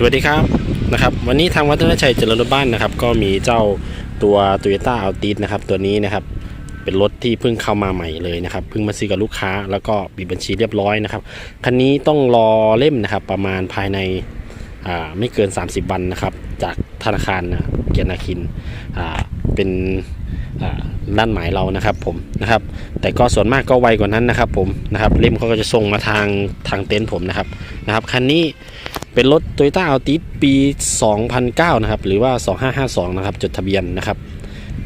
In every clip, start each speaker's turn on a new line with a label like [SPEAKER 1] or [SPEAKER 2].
[SPEAKER 1] สวัสดีครับนะครับ วันนี้ทางวัฒนชัยเจริญรถบ้านนะครับ ก็มีเจ้าตัว Toyota a l t i s นะครับ ตัวนี้นะครับ เป็นรถที่เพิ่งเข้ามาใหม่เลยนะครับ เพิ่งมาซื้อกับลูกค้า แล้วก็ปิดบัญชีเรียบร้อยนะครับ คันนี้ต้องรอเล่มนะครับ ประมาณภายในอ่าไม่เกิน 30 วันนะครับ จากธนาคารนะเกียรตินาคินอ่าเป็นอ่าด้านหมายเรานะครับผมนะครับ แต่ก็ส่วนมากก็ไวกว่านั้นนะครับผมนะครับเล่มเขาก็จะส่งมาทางทางเต็นท์ผมนะครับนะครับคันนี้ เป็นรถ Toyota Altis ปี 2009 นะครับ หรือว่า 2552 นะครับ จดทะเบียนนะครับ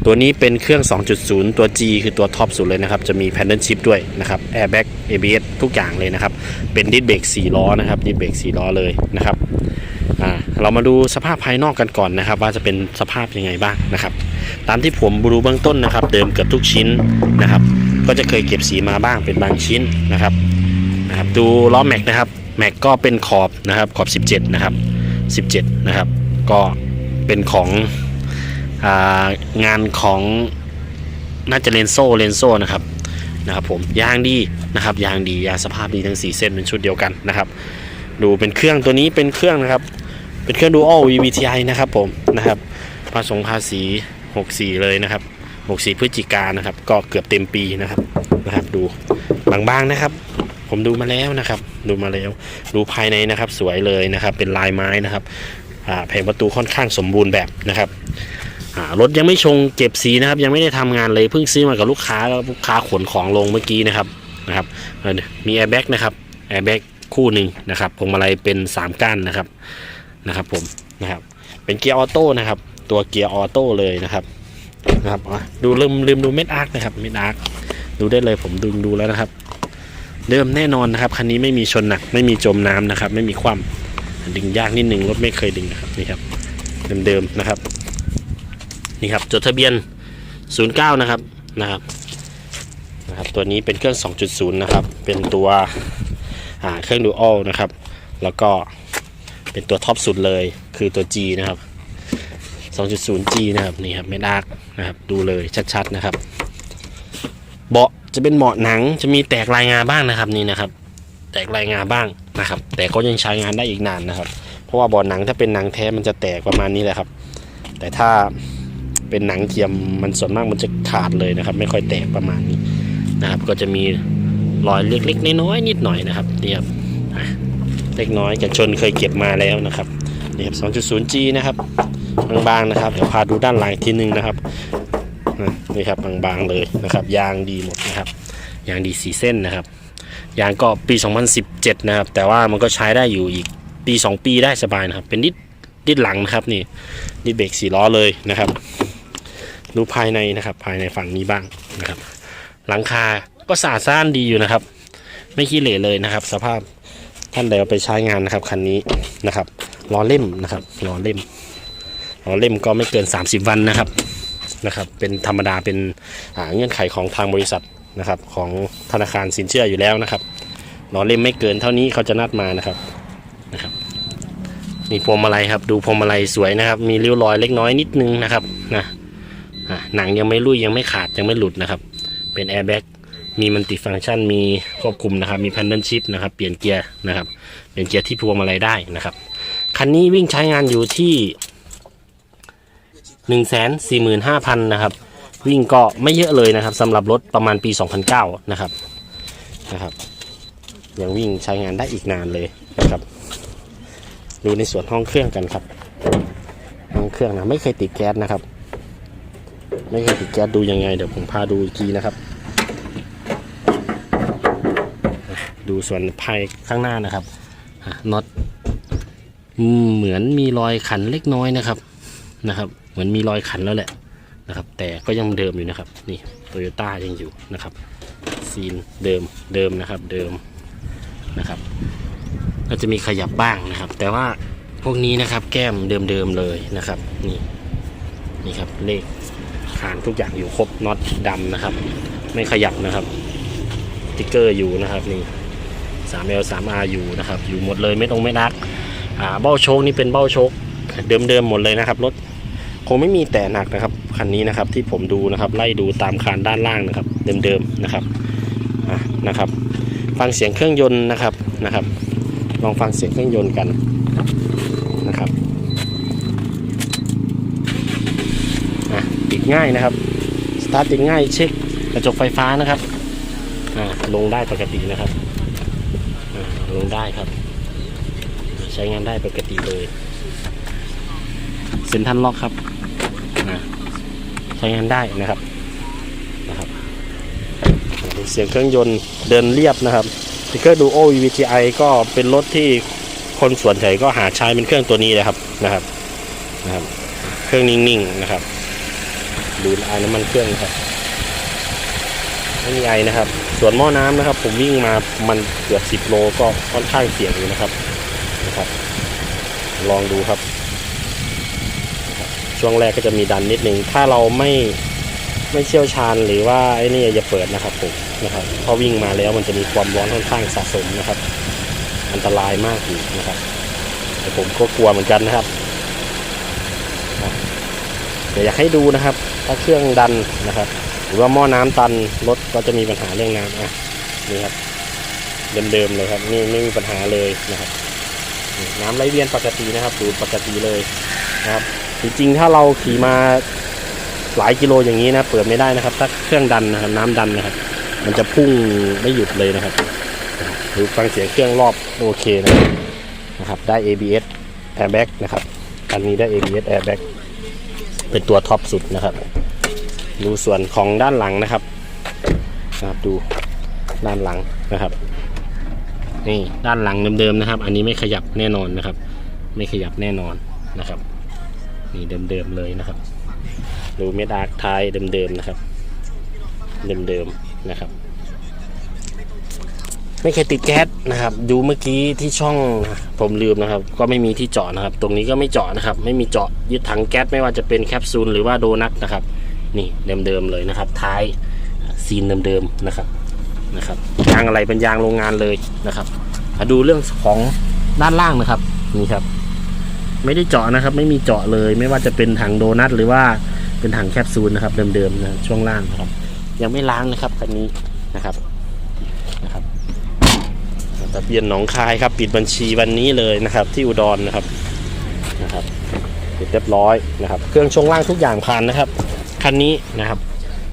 [SPEAKER 1] ตัวนี้เป็นเครื่อง 2.0 ตัว G คือตัวท็อปสุดเลยนะครับ จะมี Paddle Shift ด้วยนะครับ Airbag ABS ทุกอย่างเลยนะครับ เป็นดิสเบรก4ล้อนะครับ ดิสเบรก4ล้อเลยนะครับเรามาดูสภาพภายนอกกันก่อนนะครับ ว่าจะเป็นสภาพยังไงบ้างนะครับ ตามที่ผมดูเบื้องต้นนะครับ เดิมเกือบทุกชิ้นนะครับ ก็จะเคยเก็บสีมาบ้างเป็นบางชิ้นนะครับนะครับ ดูล้อแม็กนะครับ แม็กก็เป็นขอบนะครับขอบ 17 นะครับ 17 นะครับ ก็เป็นของอางานของน่าจะเลนโซ่เลนโซ่นะครับนะครับผมยางดีนะครับยางดียางสภาพดีทั้ง 4 เส้นเป็นชุดเดียวกันนะครับ ดูเป็นเครื่องตัวนี้เป็นเครื่องนะครับ เป็นเครื่อง Dual VVTi นะครับผมนะครับภาษงภาษี 64 เลยนะครับ 64พฤศจิกายนนะครับ ก็เกือบเต็มปีนะครับนะครับ ดูบางๆนะครับ ผมดูมาแล้วนะครับ ดูมาแล้ว ดูภายในนะครับ สวยเลยนะครับ เป็นลายไม้นะครับแผงประตูค่อนข้างสมบูรณ์แบบนะครับรถยังไม่ชงเก็บสีนะครับ ยังไม่ได้ทำงานเลยเพิ่งซื้อมากับลูกค้าแล้วลูกค้าขนของลงเมื่อกี้นะครับนะครับมีแอร์แบ็กนะครับแอร์แบ็กคู่หนึ่งนะครับพวงมาลัยเป็น 3 ก้านนะครับนะครับ ผมนะครับ เป็นเกียร์ออโต้นะครับ ตัวเกียร์ออโต้เลยนะครับนะครับดูลืมลืมดูเม็ดอาร์คนะครับเม็ดอาร์คดูได้เลยผมดึงดูแล้วนะครับ เดิมแน่นอนนะครับ คันนี้ไม่มีชนหนัก ไม่มีจมน้ำนะครับ ไม่มีคว่ำดึงยากนิดหนึ่งรถไม่เคยดึงนะครับนี่ครับ เดิมๆนะครับ นี่ครับจดทะเบียน 09 นะครับนะครับนะครับ ตัวนี้เป็นเครื่อง 2.0 นะครับ เป็นตัวเครื่องดูอัลนะครับ แล้วก็เป็นตัวท็อปสุดเลยคือตัว G นะครับ 2.0G นะครับนี่ครับไม่ดากนะครับ ดูเลยชัดๆนะครับ เบาะ จะเป็นเบาะหนังจะมีแตกลายงาบ้างนะครับนี่นะครับ แตกลายงาบ้างนะครับ แต่ก็ยังใช้งานได้อีกนานนะครับ เพราะว่าเบาะหนังถ้าเป็นหนังแท้มันจะแตกประมาณนี้แหละครับ แต่ถ้าเป็นหนังเทียมมันส่วนมากมันจะขาดเลยนะครับ ไม่ค่อยแตกประมาณนี้นะครับ ก็จะมีรอยเล็กๆน้อยๆนิดหน่อยนะครับเนี่ครับเล็กน้อยจากชนเคยเก็บมาแล้วนะครับนี่ครับ 2.0G นะครับบางๆนะครับ เดี๋ยวพาดูด้านหลังอีกทีนึงนะครับ นี่ครับบางๆเลยนะครับ ยางดีหมดนะครับ ยางดีสีเส้นนะครับ ยางก็ปี 2017 นะครับ แต่ว่ามันก็ใช้ได้อยู่อีกปี 2 ปีได้สบายนะครับ เป็นดิดดิดหลังนะครับนี่ดิดเบรกสีล้อเลยนะครับ ดูภายในนะครับ ภายในฝั่งนี้บ้างนะครับ หลังคาก็สะอาดซ่านดีอยู่นะครับ ไม่ขี้เหร่เลยนะครับ สภาพท่านใดเอาไปใช้งานนะครับคันนี้นะครับล้อเล่มนะครับล้อเล่มล้อเล่มก็ไม่เกิน 30 วันนะครับ นะครับเป็นธรรมดาเป็นเงื่อนไขของทางบริษัทนะครับของธนาคารสินเชื่ออยู่แล้วนะครับรอเล่มไม่เกินเท่านี้เขาจะนัดมานะครับนะครับนี่พวงมาลัยครับดูพวงมาลัยสวยนะครับ มีริ้วรอยเล็กน้อยนิดนึงนะครับนะหนังยังไม่รุ่ยยังไม่ขาดยังไม่หลุดนะครับ เป็นแอร์แบ็กมีมันติฟังก์ชันมีควบคุมนะครับ มีแพนเดิลชิพนะครับเปลี่ยนเกียร์นะครับ เปลี่ยนเกียร์ที่พวงมาลัยได้นะครับ คันนี้วิ่งใช้งานอยู่ที่ 1 4 5 0 0 0นะครับ วิ่งก็ไม่เยอะเลยนะครับสำหรับรถประมาณปี 2009 นะครับนะครับยังวิ่งใช้งานได้อีกนานเลยนะครับ ดูในส่วนห้องเครื่องกันครับ ห้องเครื่องนะไม่เคยติดแก๊สนะครับ ไม่เคยติดแก๊สดูยังไง เดี๋ยวผมพาดูอีกทีนะครับ ดูส่วนภายข้างหน้านะครับน็อตเหมือนมีรอยขันเล็กน้อยนะครับนะครับ เหมือนมีรอยขันแล้วแหละนะครับ แต่ก็ยังเดิมอยู่นะครับ นี่โตโยต้ายังอยู่นะครับซีนเดิมเดิมนะครับเดิมนะครับก็จะมีขยับบ้างนะครับ แต่ว่าพวกนี้นะครับ แก้มเดิมๆเลยนะครับ นี่นี่ครับเลขขานทุกอย่างอยู่ครบน็อตดำนะครับ ไม่ขยับนะครับติ๊กเกอร์อยู่นะครับนี่ 3L 3R อยู่นะครับ อยู่หมดเลยไม่ต้องไม่นักอ่าเบ้าโชคนี่เป็นเบ้าโชคเดิมๆหมดเลยนะครับรถ คงไม่มีแต่หนักนะครับคันนี้นะครับที่ผมดูนะครับ ไล่ดูตามคานด้านล่างนะครับ เดิมๆนะครับะนะครับ ฟังเสียงเครื่องยนต์นะครับนะครับ ลองฟังเสียงเครื่องยนต์กันนะครับปิดง่ายนะครับสตาร์ทติดง่ายเช็คกระจกไฟฟ้านะครับอ่าลงได้ปกตินะครับอ่าลงได้ครับ ใช้งานได้ปกติเลยเซ็นทันล็อกครับ ช้งานได้นะครับนะครับเสียงเครื่องยนต์เดินเรียบนะครับสเกอร์ดูโอ VTI ก็เป็นรถที่คนส่วนใหญ่ก็หาใช้เป็นเครื่องตัวนี้เลยครับนะครับนะครับ เครื่องนิ่งๆนะครับ ดูไอน้ำมันเครื่องครับไม่มีไอนะครับ ส่วนหม้อน้ำนะครับ ผมวิ่งมามันเกือบ10โลก็ค่อนข้างเสี่ยงอยู่นะครับนะครับ ลองดูครับ ช่วงแรกก็จะมีดันนิดนึง ถ้าเราไม่ไม่เชี่ยวชาญหรือว่าไอ้นี่อย่าเปิดนะครับผมนะครับพอวิ่งมาแล้วมันจะมีความร้อนค่อนข้างสะสมนะครับ อันตรายมากอยู่นะครับแต่ผมก็กลัวเหมือนกันนะครับเดี๋ยวอยากให้ดูนะครับ ถ้าเครื่องดันนะครับ หรือว่าหม้อน้ำตันรถก็จะมีปัญหาเรื่องน้ำอะนี่ครับเดิมๆเลยครับนี่ไม่มีปัญหาเลยนะครับนี่น้ำไหลเวียนปกตินะครับดูปกติเลยนะครับ จริงๆ ถ้าเราขี่มาหลายกิโลอย่างนี้นะ เปิดไม่ได้นะครับ ถ้าเครื่องดันนะครับน้ำดันนะครับ มันจะพุ่งไม่หยุดเลยนะครับหรือฟังเสียงเครื่องรอบโอเคนะครับนะรบได้ ABS airbag นะครับคันนี้ได้ ABS airbag เป็นตัวท็อปสุดนะครับ ดูส่วนของด้านหลังนะครับนะครับดูด้านหลังนะครับนี่ด้านหลังเดิมๆนะครับ อันนี้ไม่ขยับแน่นอนนะครับ ไม่ขยับแน่นอนนะครับ นี่เดิมๆเลยนะครับ ดูเม็ดอาร์คท้ายเดิมๆนะครับ เดิมๆนะครับ ไม่เคยติดแก๊สนะครับ ดูเมื่อกี้ที่ช่องผมลืมนะครับ ก็ไม่มีที่เจาะนะครับ ตรงนี้ก็ไม่เจาะนะครับ ไม่มีเจาะยึดถังแก๊สไม่ว่าจะเป็นแคปซูลหรือว่าโดนัทนะครับ นี่เดิมๆเลยนะครับ ท้ายซีนเดิมๆนะครับนะครับยางอะไรเป็นยางโรงงานเลยนะครับมาดูเรื่องของด้านล่างนะครับนี่ครับ ไม่ได้เจาะนะครับ ไม่มีเจาะเลย ไม่ว่าจะเป็นถังโดนัทหรือว่าเป็นถังแคปซูลนะครับเดิมๆนะช่วงล่างนะครับ ยังไม่ล้างนะครับคันนี้นะครับนะครับทะเบียนหนองคายครับ ปิดบัญชีวันนี้เลยนะครับ ที่อุดรนะครับนะครับปิดเรียบร้อยนะครับ เครื่องช่วงล่างทุกอย่างผ่านนะครับคันนี้นะครับ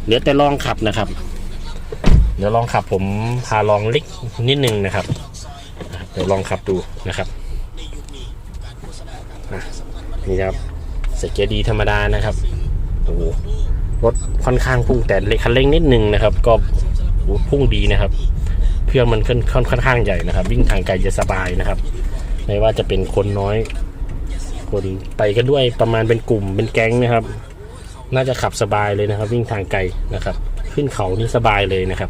[SPEAKER 1] เหลือแต่ลองขับนะครับ เดี๋ยวลองขับผมพาลองเล็กนิดนึงนะครับเดี๋ยวลองขับดูนะครับ นี่ครับสเกียร์ดีธรรมดานะครับโอ้โหรถค่อนข้างพุ่งแต่เล็กคันเร่งนิดนึงนะครับ ก็พุ่งดีนะครับเครื่องมันค่อนค่อนข้างใหญ่นะครับ วิ่งทางไกลจะสบายนะครับ ไม่ว่าจะเป็นคนน้อย คนไปกันด้วยประมาณเป็นกลุ่มเป็นแก๊งนะครับ น่าจะขับสบายเลยนะครับ วิ่งทางไกลนะครับ ขึ้นเขานี่สบายเลยนะครับ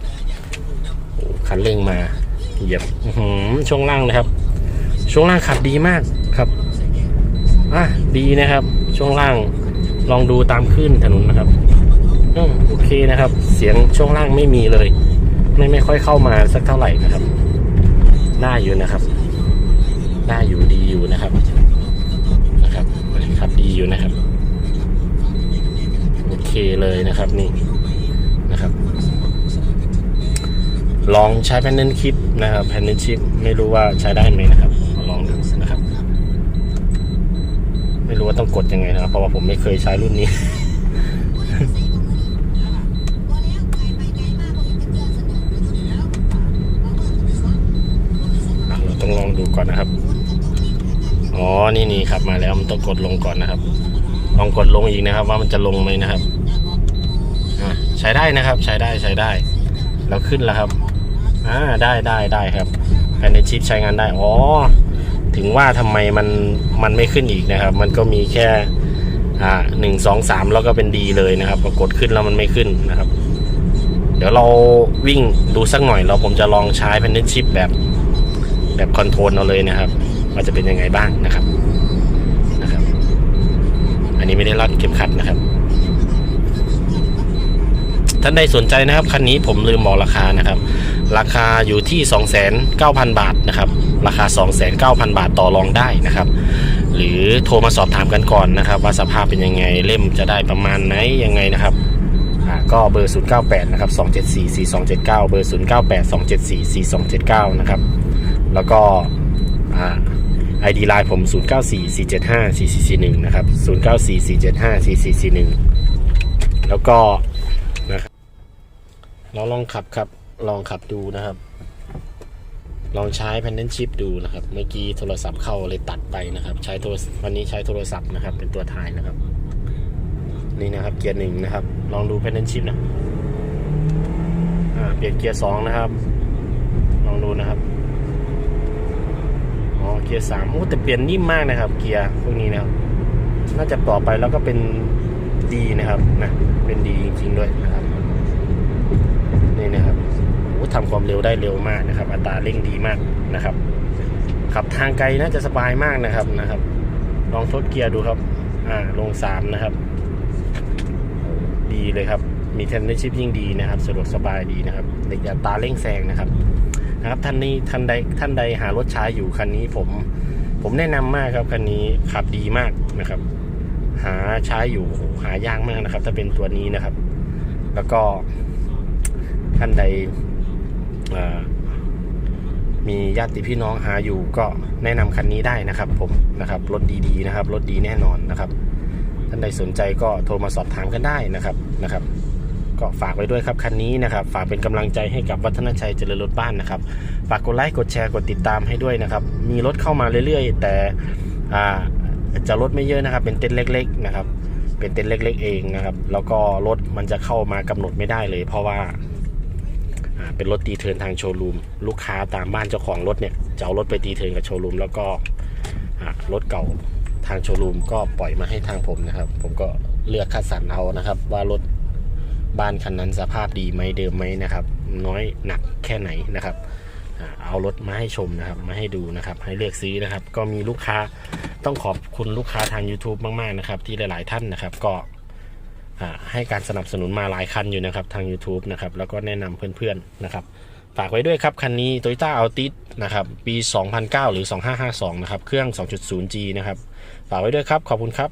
[SPEAKER 1] คันเร่งมาเหยียบช่วงล่างนะครับ ช่วงล่างขับดีมากครับ อะดีนะครับ ช่วงล่างลองดูตามขึ้นถนนนะครับอืมโอเคนะครับ เสียงช่วงล่างไม่มีเลย ไม่ไม่ค่อยเข้ามาสักเท่าไหร่นะครับได้อยู่นะครับได้อยู่ดีอยู่นะครับ นะครับครับดีอยู่นะครับโอเคเลยนะครับนี่นะครับ ลองใช้แผ่นเนนคลิปนะครับแผ่นเนนชิปไม่รู้ว่าใช้ได้ไหมนะครับลองดูนะครับ ไม่รู้ว่าต้องกดยังไงนะครับเพราะว่าผมไม่เคยใช้รุ่นนี้ เราต้องลองดูก่อนนะครับ อ๋อ นี่นี่ครับมาแล้วมันต้องกดลงก่อนนะครับ ลองกดลงอีกนะครับ ว่ามันจะลงไหมนะครับใช้ได้นะครับ ใช้ได้ใช้ได้ แล้วขึ้นแล้วครับ อ่าได้ได้ได้ครับภายในชิปใช้งานได้ อ๋อ ว่าทำไมมันมันไม่ขึ้นอีกนะครับ มันก็มีแค่อ่าหนึ่งสองสามแล้วก็เป็นดีเลยนะครับกดขึ้นแล้วมันไม่ขึ้นนะครับ เดี๋ยวเราวิ่งดูสักหน่อยแล้วผมจะลองใช้แพนเนชิปแบบแบบคอนโทรลเอาเลยนะครับว่าจะเป็นยังไงบ้างนะครับนะครับ อันนี้ไม่ได้รัดเข็มขัดนะครับท่านใดสนใจนะครับคันนี้ผมลืมบอกราคานะครับ ราคาอยู่ที่ 29,000 บาทนะครับ ราคา 29,000 บาทต่อรองได้นะครับ หรือโทรมาสอบถามกันก่อนนะครับ ว่าสภาพเป็นยังไงเล่มจะได้ประมาณไหนยังไงนะครับก็เบอร์ 098 นะครับ 274 4279 เบอร์ 098 274 4279 นะครับ แล้วก็อ่า ID Line ผม 0944754441 นะครับ 0944754441 แล้วก็นะครับเราลองขับครับ ลองขับดูนะครับ ลองใช้แพนเดนชิพดูนะครับ เมื่อกี้โทรศัพท์เข้าเลยตัดไปนะครับ ใช้โทรวันนี้ใช้โทรศัพท์นะครับ เป็นตัวถ่ายนะครับ นี่นะครับเกียร์หนึ่งนะครับ ลองดูแพนเดนชิพนะอ่าเปลี่ยนเกียร์สองนะครับ ลองดูนะครับอ๋อเกียร์สามโอ้แต่เปลี่ยนนิ่มมากนะครับ เกียร์พวกนี้นะครับน่าจะต่อไปแล้วก็เป็นดีนะครับนะเป็นดีจริงๆด้วยนะ ทำความเร็วได้เร็วมากนะครับ อัตราเร่งดีมากนะครับ ขับทางไกลน่าจะสบายมากนะครับนะครับ ลองทดเกียร์ดูครับ อ่าลงสามนะครับ ดีเลยครับ มีเทนนิสชิพยิ่งดีนะครับสะดวกสบายดีนะครับในอัตราเร่งแซงนะครับนะครับท่านนี้ท่านใดท่านใดหารถใช้อยู่คันนี้ผมผมแนะนำมากครับคันนี้ขับดีมากนะครับ หาใช้อยู่โหหายากมากนะครับ ถ้าเป็นตัวนี้นะครับ แล้วก็ท่านใด มีญาติพี่น้องหาอยู่ก็แนะนำคันนี้ได้นะครับผมนะครับรถดีๆนะครับรถดีแน่นอนนะครับ ท่านใดสนใจก็โทรมาสอบถามกันได้นะครับนะครับ ก็ฝากไว้ด้วยครับคันนี้นะครับ ฝากเป็นกำลังใจให้กับวัฒนชัยเจริญรถบ้านนะครับ ฝากกดไลค์กดแชร์กดติดตามให้ด้วยนะครับ มีรถเข้ามาเรื่อยๆ แต่จะรถไม่เยอะนะครับ เป็นเต็นท์เล็ก ๆ นะครับ เป็นเต็นท์เล็ก ๆ เองนะครับ แล้วก็รถมันจะเข้ามากำหนดไม่ได้เลย เพราะว่า เป็นรถตีเทิร์นทางโชว์รูม ลูกค้าตามบ้านเจ้าของรถเนี่ยจะเอารถไปตีเทิร์นกับโชว์รูมแล้วก็รถเก่าทางโชว์รูมก็ปล่อยมาให้ทางผมนะครับ ผมก็เลือกคัดสรรเอานะครับ ว่ารถบ้านคันนั้นสภาพดีไหมเดิมไหมนะครับ น้อยหนักแค่ไหนนะครับเอารถมาให้ชมนะครับ มาให้ดูนะครับ ให้เลือกซื้อนะครับ ก็มีลูกค้าต้องขอบคุณลูกค้าทาง YouTube มาก ๆ นะครับ ที่หลาย ๆ ท่านนะครับ ก็ ให้การสนับสนุนมาหลายคันอยู่นะครับทาง YouTube นะครับแล้วก็แนะนำเพื่อนๆนะครับฝากไว้ด้วยครับ คันนี้ Toyota Altis นะครับปี 2009 หรือ 2552 นะครับ เครื่อง 2.0G นะครับ ฝากไว้ด้วยครับ ขอบคุณครับ